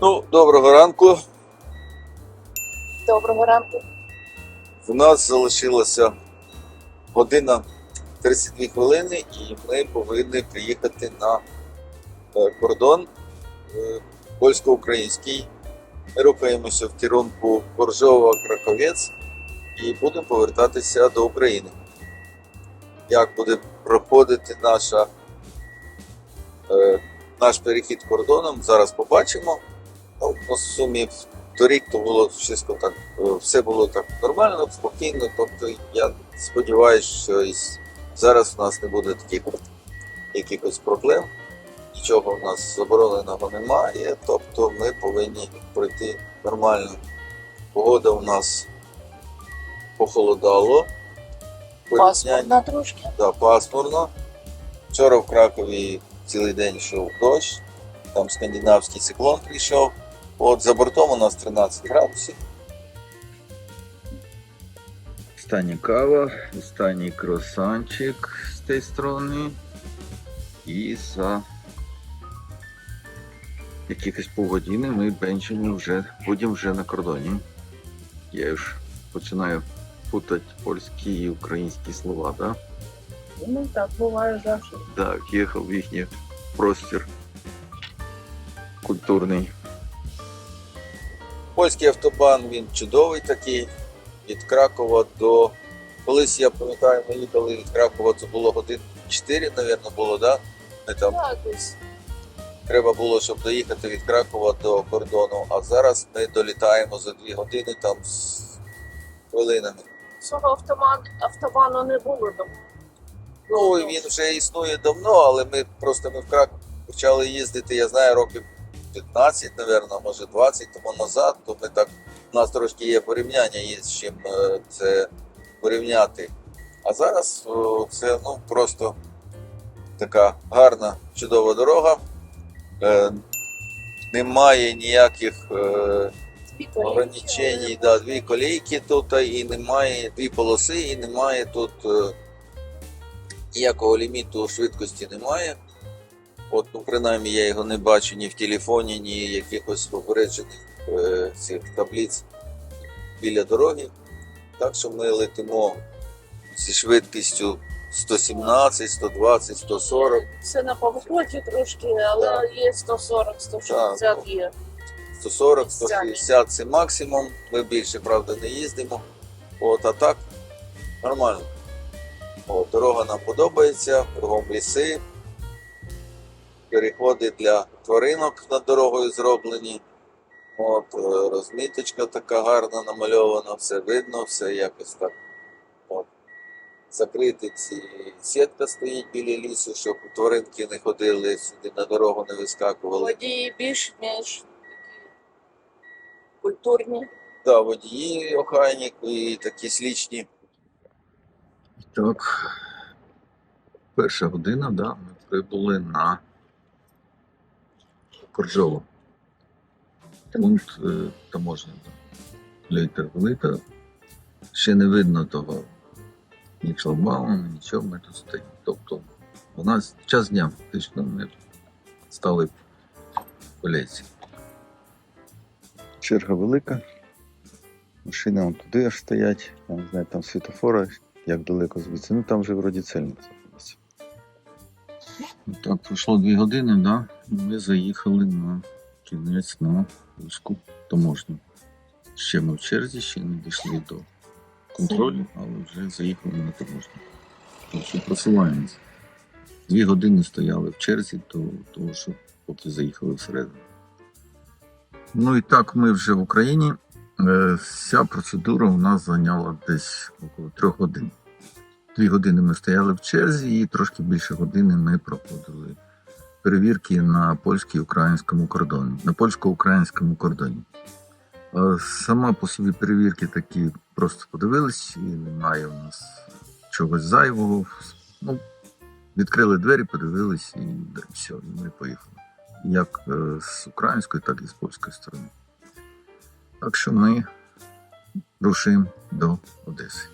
Ну, доброго ранку. Доброго ранку. У нас залишилося година 32 хвилини, і ми повинні приїхати на е, кордон е, польсько-український. Ми рухаємося в керунку Коржова Краковець і будемо повертатися до України. Як буде проходити наша, е, наш перехід кордоном, зараз побачимо. Ну, в сумі торік то було так, е, все було так нормально, спокійно. Тобто я сподіваюся, що і зараз у нас не буде таких якихось проблем. Нічого в нас забороненого немає, тобто ми повинні пройти нормально. Погода у нас похолодало. Паспортна трошки. Да, пасмурно. Вчора в Кракові цілий день йшов дощ, там скандинавський циклон прийшов. От за бортом у нас 13 градусів. Остання кава, останній кросанчик з тієї сторони. І за якихось півгодини ми бенчимо вже, будемо вже на кордоні. Я ж починаю путати польські і українські слова, да? Ну так буває завжди. Да, в'їхав в їхній простір культурний. Польський автобан він чудовий такий. Від Кракова до. Колись я пам'ятаю, ми їхали від Кракова, це було годин 4, мабуть, було, да? Ми там треба було, щоб доїхати від Кракова до кордону, а зараз ми долітаємо за 2 години там з хвилинами. Цього автомат, автобану не було тому. Ну, він вже існує давно, але ми просто ми в Краков почали їздити, я знаю, років 15, напевно, може 20 тому назад, то ми так, у нас трошки є порівняння, є з чим е, це порівняти. А зараз це ну, просто така гарна, чудова дорога. Е, немає ніяких е, ограничень, да, дві колійки тут, і немає дві полоси, і немає тут е, ніякого ліміту швидкості немає. От, ну, принаймні я його не бачу ні в телефоні, ні якихось попереджених е, цих таблиць біля дороги. Так що ми летимо зі швидкістю 117, 120, 140. Це на повороті трошки, але Так. є 140, 160 Так. є. 140, 160 це максимум. Ми більше, правда, не їздимо. От, а так нормально. От, дорога нам подобається, кругом ліси. Переходи для тваринок над дорогою зроблені. От, е, розміточка така гарна намальована, все видно, все якось так. От. Закриті ці сітка стоїть біля лісу, щоб тваринки не ходили сюди на дорогу, не вискакували. Водії більш-менш культурні. Да, водії охайні і такі слічні. Так, перша година, да, ми прибули на Коржово. Пункт е, таможня. Да. Лейтер велика. Ще не видно того ні шлагбауму, нічого ми тут стоїмо. Тобто у нас час дня фактично ми стали в поліції. Черга велика. Машини вон туди аж стоять. Я не знаю, там світофори, як далеко звідси. Ну там вже вроді цельно знаходиться. Так, пройшло дві години, да? Ми заїхали на кінець на вузьку таможню. Ще ми в черзі, ще не дійшли до контролю, але вже заїхали на таможню. Що просуваємося. Дві години стояли в черзі до того, що поки заїхали всередину. Ну і так, ми вже в Україні. Е, Вся процедура у нас зайняла десь около трьох годин. Дві години ми стояли в черзі, і трошки більше години ми проходили перевірки на польсько українському кордоні. На польсько-українському кордоні. Сама по собі перевірки такі просто подивились, і немає у нас чогось зайвого. Ну, відкрили двері, подивились і все, і ми поїхали. Як е, з української, так і з польської сторони. Так що ми рушимо до Одеси.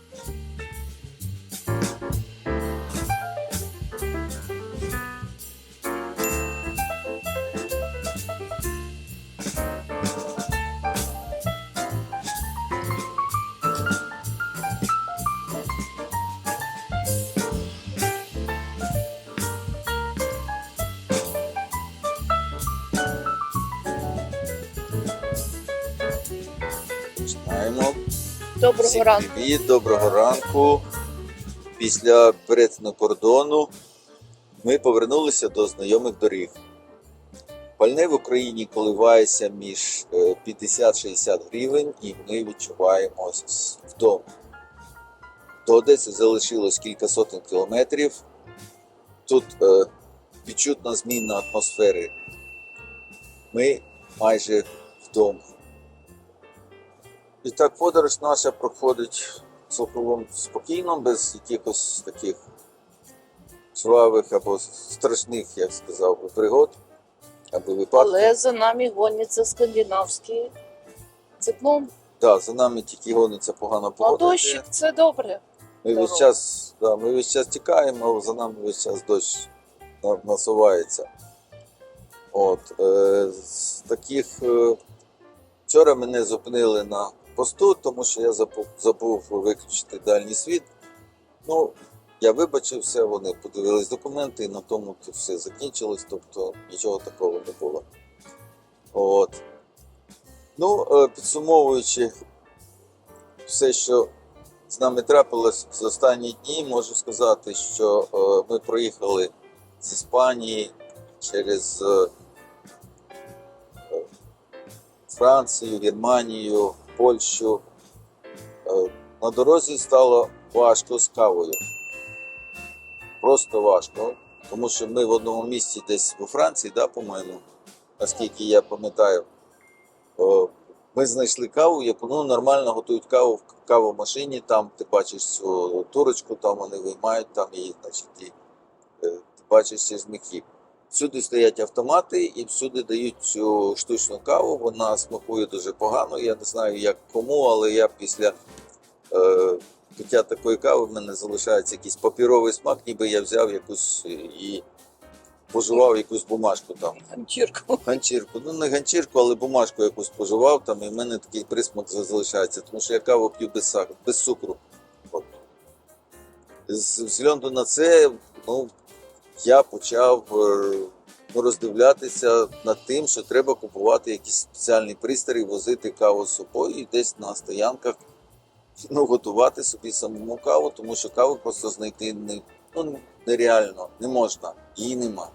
Доброго Всім ранку. привіт, доброго ранку. Після перетину кордону ми повернулися до знайомих доріг. Пальне в Україні коливається між е, 50-60 гривень, і ми відчуваємось вдома. До Одеси залишилось кілька сотень кілометрів. Тут е, відчутна зміна атмосфери. Ми майже вдома. І так подорож наша проходить цілком спокійно, без якихось таких жвавих або страшних, я сказав, би, пригод або випадків. Але за нами гоняться скандинавський циклон. Да, за нами тільки гониться погана А погода. дощик це добре. Ми весь час, да, ми весь час тікаємо, а за нами весь час дощ на- насувається. От, е, з таких. Е, вчора мене зупинили на посту, тому що я забув, виключити дальній світ. Ну, я вибачився, вони подивились документи, і на тому це все закінчилось, тобто нічого такого не було. От. Ну, е, підсумовуючи все, що з нами трапилось за останні дні, можу сказати, що е, ми проїхали з Іспанії через е, Францію, Германію, Польщу. Е, на дорозі стало важко з кавою. Просто важко. Тому що ми в одному місці десь у Франції, да, по-моєму, наскільки я пам'ятаю, е, ми знайшли каву, яку ну, нормально готують каву в кавомашині, там ти бачиш цю турочку, там вони виймають там її, значить, і е, ти бачиш ці жмихи. Всюди стоять автомати і всюди дають цю штучну каву. Вона смакує дуже погано. Я не знаю як кому, але я після е, пиття такої кави в мене залишається якийсь папіровий смак, ніби я взяв якусь е, і пожував якусь бумажку там. Ганчірку. Ганчірку. Ну не ганчірку, але бумажку якусь споживав там, і в мене такий присмак залишається, тому що я каву п'ю без сахару, без цукру. От. З взгляду на це, ну, я почав е, ну, роздивлятися над тим, що треба купувати якісь спеціальні пристрої, возити каву з собою і десь на стоянках ну, готувати собі самому каву, тому що каву просто знайти не, ну, нереально, не можна, її нема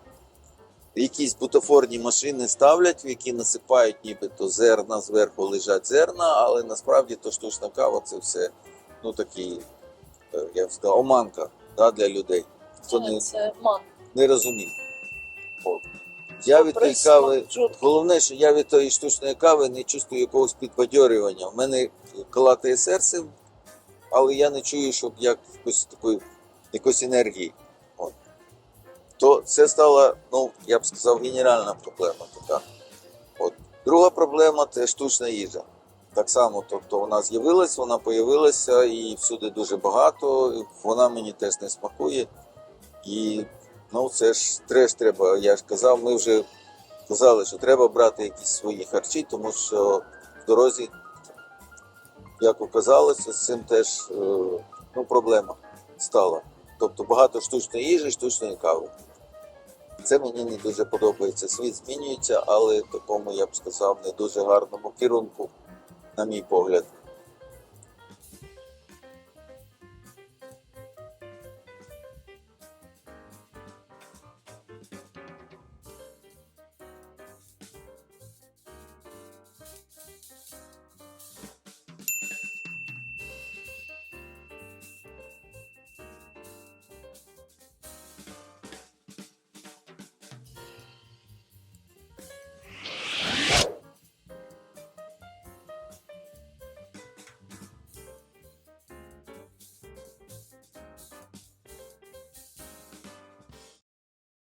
якісь бутафорні машини ставлять, в які насипають нібито зерна, зверху лежать зерна, але насправді то штучна кава це все ну такий, е, я б сказав, оманка да, для людей. Хто не, Це ман. Не розуміє. От. Я від тієї кави, головне, що я від тої штучної кави не чувствую якогось підбадьорювання. У мене калатає серце, але я не чую, щоб як якось такої якоїсь енергії. От. То це стала, ну, я б сказав, генеральна проблема така. От. Друга проблема це штучна їжа. Так само, тобто вона з'явилась, вона появилася і всюди дуже багато. Вона мені теж не смакує. І ну, це ж треш треба. Я ж казав, ми вже казали, що треба брати якісь свої харчі, тому що в дорозі, як оказалося, з цим теж е, ну, проблема стала. Тобто багато штучної їжі, штучної кави. Це мені не дуже подобається. Світ змінюється, але такому, я б сказав, не дуже гарному керунку, на мій погляд.